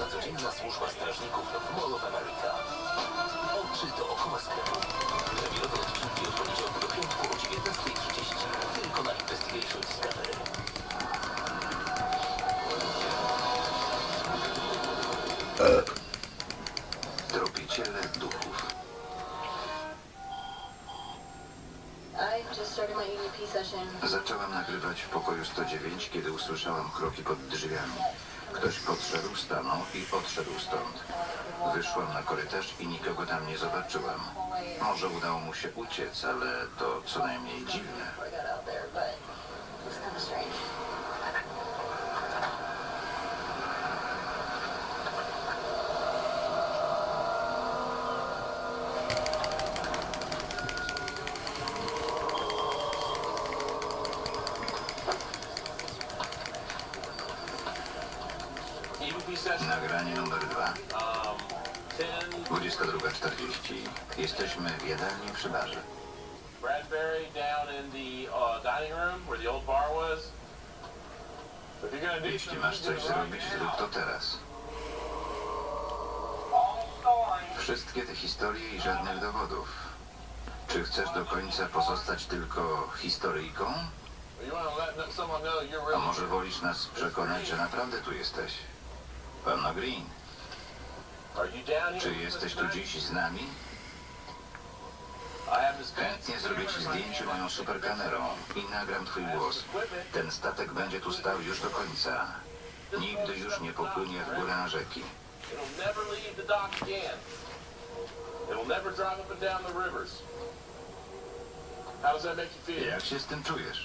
ta codzienna służba strażników w Mall of America. Oczy do oko sklepu. Premierowe odcinki od poniedziałku do piątku o 19.30. Tylko na Investigation Discovery. Tropiciele duchów. I just started my EVP session. Zaczęłam nagrywać w pokoju 109, kiedy usłyszałam kroki pod drzwiami. Ktoś podszedł, stanął i odszedł stąd. Wyszłam na korytarz i nikogo tam nie zobaczyłam. Może udało mu się uciec, ale to co najmniej dziwne. Nagranie numer dwa. um, 10 22.40. Jesteśmy w jadalni przy barze. Bradbury down in the uh, dining room where the old bar was. Jeśli masz coś zrobić, zrób to teraz. Wszystkie te historie i żadnych dowodów. Czy chcesz do końca pozostać tylko historyjką? A może wolisz nas przekonać, że naprawdę tu jesteś? Panno Green, czy jesteś tu dziś z nami? Chętnie zrobię ci zdjęcie moją superkamerą i nagram twój głos. Ten statek będzie tu stał już do końca. Nigdy już nie popłynie w górę rzeki. Jak się z tym czujesz?